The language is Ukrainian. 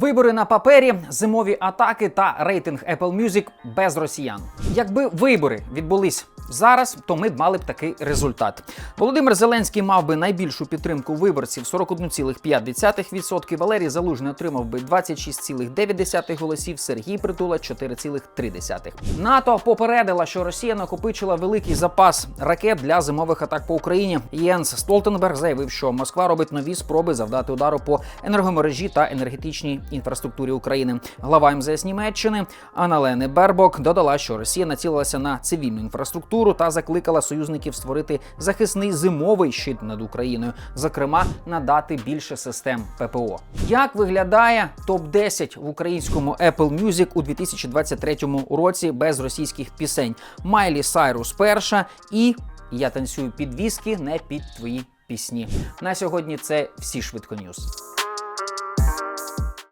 Вибори на папері, зимові атаки та рейтинг Apple Music без росіян. Якби вибори відбулись зараз, то ми б мали б такий результат. Володимир Зеленський мав би найбільшу підтримку виборців 41,5%, Валерій Залужний отримав би 26,9% голосів, Сергій Притула 4,3%. НАТО попередила, що Росія накопичила великий запас ракет для зимових атак по Україні. Єнс Столтенберг заявив, що Москва робить нові спроби завдати удару по енергомережі та енергетичній інфраструктурі України. Глава МЗС Німеччини Аналени Бербок додала, що Росія націлилася на цивільну інфраструктуру та закликала союзників створити захисний зимовий щит над Україною, зокрема надати більше систем ППО. Як виглядає топ 10 в українському Apple Music у 2023 році без російських пісень? Майлі Сайрус перша і я танцюю під віскі, не під твої пісні. На сьогодні це всі швидко ньюс.